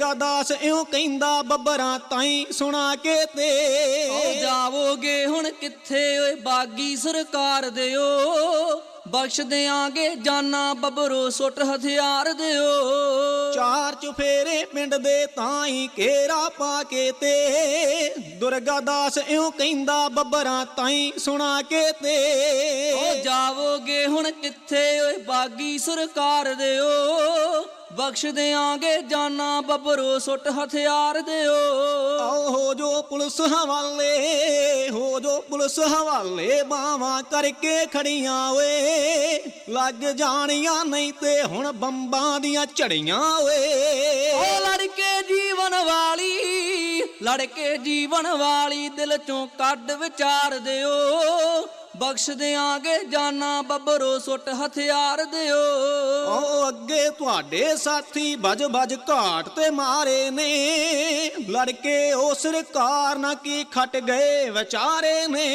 ਗਾਦਾਸ ਇਉਂ ਕਹਿੰਦਾ ਬੱਬਰਾਂ ਤਾਈ ਸੁਣਾ ਕੇ ਤੇ ਓ ਜਾਵੋਗੇ ਹੁਣ ਕਿੱਥੇ ਓਏ ਬਾਗੀ ਸਰਕਾਰ ਦਿਓ? ਬਖਸ਼ ਦਿਆਂਗੇ ਜਾਨਾ ਬੱਬਰੋ ਸੁੱਟ ਹਥਿਆਰ ਦਿਓ। ਚਾਰ ਚੁਫੇਰੇ ਪਿੰਡ ਦੇ ਤਾਈ ਘੇਰਾ ਪਾ ਕੇ ਤੇ। ਦੁਰਗਾ ਦਾਸ ਇਉਂ ਕਹਿੰਦਾ ਬੱਬਰਾਂ ਤਾਈ ਸੁਣਾ ਕੇ ਤੇ ਓ ਜਾਵੋਗੇ ਹੁਣ ਕਿੱਥੇ ਓਏ ਬਾਗੀ ਸਰਕਾਰ ਦਿਓ? ਬਖਸ਼ ਦਿਆਂਗੇ ਜਾਨਾ ਬੱਬਰੋ ਸੁੱਟ ਹਥਿਆਰ ਦਿਓ। ਆਓ ਹੋ ਜੋ ਪੁਲਿਸ ਹਵਾਲੇ ਹੋ ਜੋ ਪੁਲਿਸ ਹਵਾਲੇ ਬਾਵਾਂ ਕਰਕੇ ਖੜੀਆਂ ਓਏ। ਲੱਗ ਜਾਣੀਆਂ ਨਹੀਂ ਤੇ ਹੁਣ ਬੰਬਾਂ ਦੀਆਂ ਝੜੀਆਂ ਓਏ। ਓ ਲੜਕੇ ਜੀਵਨ ਵਾਲੀ ਲੜਕੇ ਜੀਵਨ ਵਾਲੀ ਦਿਲ ਚੋਂ ਕੱਢ ਵਿਚਾਰ ਦਿਓ। ਬਖਸ਼ ਦਿਆਂਗੇ ਜਾਨਾ ਬੱਬਰੋ ਸੁੱਟ ਹਥਿਆਰ ਦਿਓ। ਓ ਅੱਗੇ ਤੁਹਾਡੇ ਸਾਥੀ ਭਜ ਭਜ ਘਾਟ ਤੇ ਮਾਰੇ ਨੇ। ਲੜਕੇ ਉਸ ਸਰਕਾਰ ਨਾ ਕੀ ਖਟ ਗਏ ਵਿਚਾਰੇ ਨੇ।